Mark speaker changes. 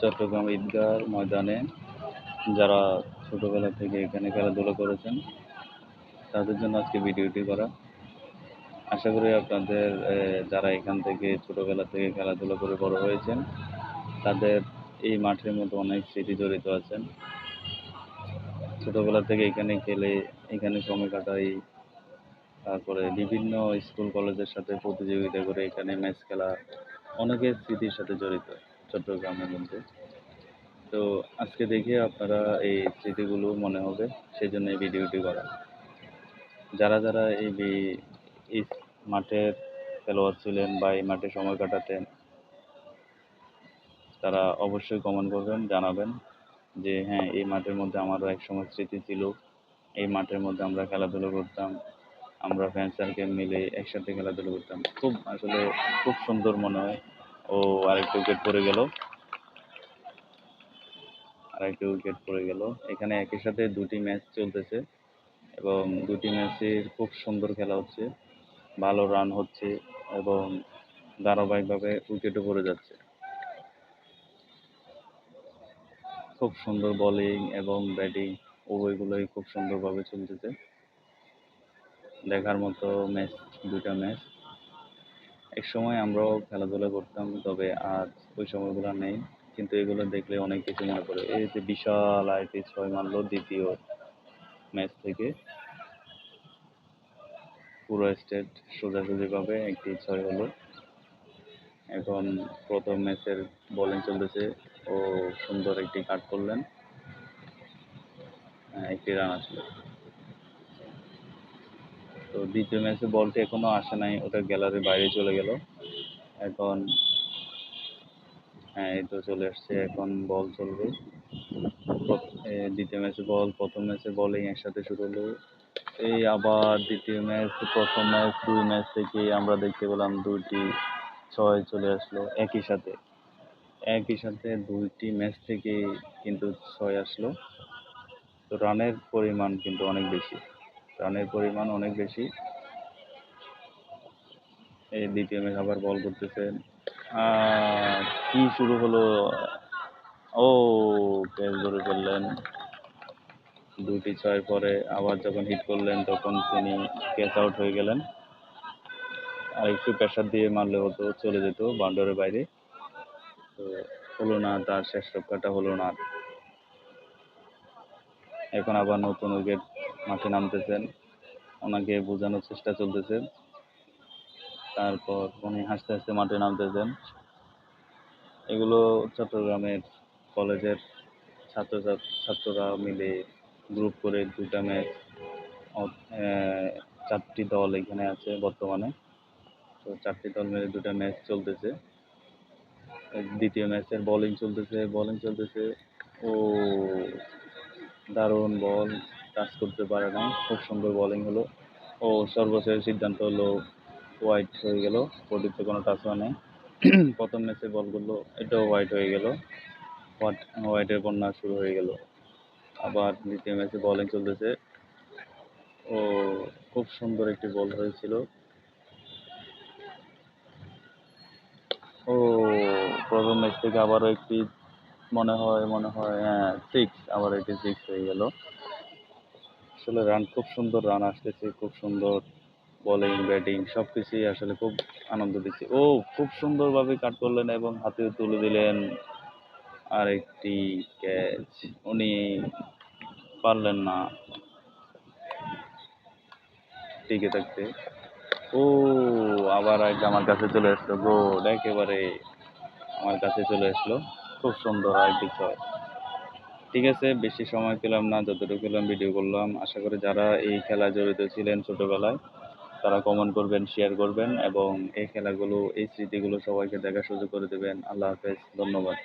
Speaker 1: চট্টগ্রাম ঈদগাহ ময়দানে যারা ছোটোবেলা থেকে এখানে খেলাধুলা করেছেন, তাদের জন্য আজকে ভিডিওটি করা। আশা করি আপনাদের যারা এখান থেকে ছোটোবেলা থেকে খেলাধুলা করে বড় হয়েছেন, তাদের এই মাঠের মধ্যে অনেক স্মৃতি জড়িত আছেন। ছোটোবেলা থেকে এখানে খেলে, এখানে সময় কাটাই, তারপরে বিভিন্ন স্কুল কলেজের সাথে প্রতিযোগিতা করে এখানে ম্যাচ খেলা, অনেকের স্মৃতির সাথে জড়িত। চট্টগ্রামের মধ্যে। তো আজকে দেখে আপনারা এই স্মৃতিগুলো মনে হবে সেই জন্য এই ভিডিওটি করা। যারা যারা এই মাঠের খেলোয়াড় ছিলেন বা এই মাঠে সময় কাটাতেন, তারা অবশ্যই কমেন্ট করবেন, জানাবেন যে হ্যাঁ এই মাঠের মধ্যে আমারও এক সময় স্মৃতি ছিল। এই মাঠের মধ্যে আমরা খেলাধুলো করতাম। আমরা ফ্রেন্ড সার্কেল মিলে একসাথে খেলাধুলো করতাম। খুব আসলে খুব সুন্দর মনে হয়। ও আরেকটা উইকেট পড়ে গেল। আরেকটা উইকেট পড়ে গেল। এখানে একই সাথে দুটি ম্যাচ চলতেছে এবং দুটি ম্যাচের খুব সুন্দর খেলা হচ্ছে। ভালো রান হচ্ছে এবং ধারাবাহিকভাবে উইকেটও পড়ে যাচ্ছে। খুব সুন্দর বোলিং এবং ব্যাটিং উভয়গুলোই খুব সুন্দরভাবে চলতেছে। দেখার মতো ম্যাচ দুইটা ম্যাচ এক সময় আমরাও খেলাধুলা করতাম তবে আজ ওই সময়গুলো নেই। কিন্তু এগুলো দেখলে অনেক কিছু মনে পড়ে। এই যে বিশাল আইপি ছয় মারলো দ্বিতীয় ম্যাচ থেকে। পুরো স্টেট সোজাসুজিভাবে একটি ছয় হলো। এখন প্রথম ম্যাচের বোলিং চলতেছে। ও সুন্দর একটি কাট করলেন। হ্যাঁ, একটি রান আসলো। তো দ্বিতীয় ম্যাচে বলটি এখনও আসে নাই, ওটা গ্যালারির বাইরে চলে গেল। এখন হ্যাঁ এই তো চলে আসছে, এখন বল চলবে। দ্বিতীয় ম্যাচে বল, প্রথম ম্যাচে বলিং একসাথে শুরু হলো। এই আবার দ্বিতীয় ম্যাচ, প্রথম ম্যাচ, দুই ম্যাচ থেকে আমরা দেখতে পেলাম দুইটি ছয় চলে আসলো একই সাথে। একই সাথে দুইটি ম্যাচ থেকে কিন্তু ছয় আসলো। তো রানের পরিমাণ কিন্তু অনেক বেশি। রানের পরিমাণ অনেক বেশি। এই দ্বিতীয় ম্যাচ আবার বল করতেছেন কি শুরু হলো? ও ক্যাচ ধরে ফেললেন। দুটি ছয় পরে আবার যখন হিট করলেন, তখন তিনি ক্যাচ আউট হয়ে গেলেন। আর একটু প্রেশার দিয়ে মারলে হতো, চলে যেত বাউন্ডারের বাইরে। তো হলো না, তার শেষ রক্ষাটা হলো না। এখন আবার নতুন উইকেট মাঠে নামতেছেন। ওনাকে বোঝানোর চেষ্টা চলতেছে। তারপর উনি হাসতে হাসতে মাঠে নামতেছেন। এগুলো চট্টগ্রামের কলেজের ছাত্র ছাত্ররা মিলে গ্রুপ করে দুটা ম্যাচ চারটি দল এখানে আছে বর্তমানে। তো চারটি দল মিলে দুটা ম্যাচ চলতেছে। দ্বিতীয় ম্যাচের বোলিং চলতেছে বোলিং চলতেছে। ও, দারুণ বল টাচ করতে পারে না। খুব সুন্দর বোলিং হলো। ও সর্বশেষ সিদ্ধান্ত হলো হোয়াইট হয়ে গেল। বডিতে কোনো টাচ হয় নাই প্রথম ম্যাচে বলগুলো এটাও হোয়াইট হয়ে গেল। হোয়াইট হোয়াইটের বন্যা শুরু হয়ে গেল। আবার দ্বিতীয় ম্যাচে বোলিং চলতেছে। ও খুব সুন্দর একটি বল হয়েছিল। ও প্রথম ম্যাচ থেকে আবারও একটি মনে হয় মনে হয় হ্যাঁ সিক্স আবার একটি সিক্স হয়ে গেল। আসলে রান খুব সুন্দর রান আসতেছে, খুব সুন্দর বোলিং ব্যাটিং সব কিছুই আসলে খুব আনন্দ দিচ্ছে। ও খুব সুন্দরভাবে কাট করলেন এবং হাতে তুলে দিলেন। আর একটি ক্যাচ উনি পারলেন না। টিকে থাকতে। ও, আবার একটা আমার কাছে চলে আসলো। গোড একেবারে আমার কাছে চলে আসলো। খুব সুন্দর আরেকটি ছয় ঠিক আছে, বেশি সময় পেলাম না, যতটুকু পেলাম ভিডিও করলাম। আশা করি যারা এই খেলা জড়িত ছিলেন ছোটোবেলায়, তারা কমেন্ট করবেন শেয়ার করবেন এবং এই খেলাগুলো, এই স্মৃতিগুলো সবাইকে দেখার সুযোগ করে দেবেন। আল্লাহ হাফেজ, ধন্যবাদ।